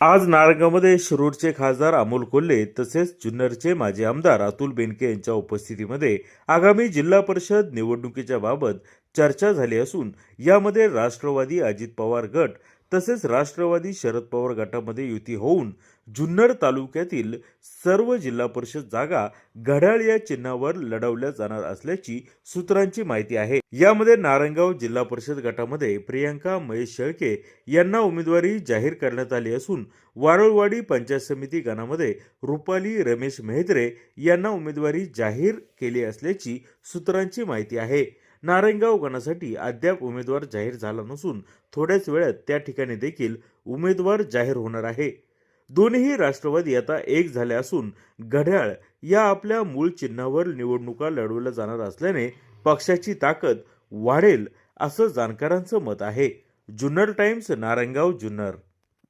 आज नारंगामध्ये शिरूरचे खासदार अमोल कोल्हे तसेच जुन्नरचे माजी आमदार अतुल बेनके यांच्या उपस्थितीमध्ये आगामी जिल्हा परिषद निवडणुकीच्या बाबत चर्चा झाली असून यामध्ये राष्ट्रवादी अजित पवार गट तसेच राष्ट्रवादी शरद पवार गटामध्ये युती होऊन जुन्नर तालुक्यातील सर्व जिल्हा परिषद जागा घड्याळ या चिन्हावर लढवल्या जाणार असल्याची सूत्रांची माहिती आहे. यामध्ये नारंगाव जिल्हा परिषद गटामध्ये प्रियंका महेश शेळके यांना उमेदवारी जाहीर करण्यात आली असून वारुळवाडी पंचायत समिती गणामध्ये रुपाली रमेश मेहत्रे यांना उमेदवारी जाहीर केली असल्याची सूत्रांची माहिती आहे. नारायणगाव गणासाठी अद्याप उमेदवार जाहीर झाला नसून थोड्याच वेळात त्या ठिकाणी देखील उमेदवार जाहीर होणार आहे. दोन्ही राष्ट्रवादी आता एक झाले असून घड्याळ या आपल्या मूळ चिन्हावर निवडणुका लढवल्या जाणार असल्याने पक्षाची ताकद वाढेल असं जाणकारांचं मत आहे. जुन्नर टाइम्स नारायणगाव जुन्नर.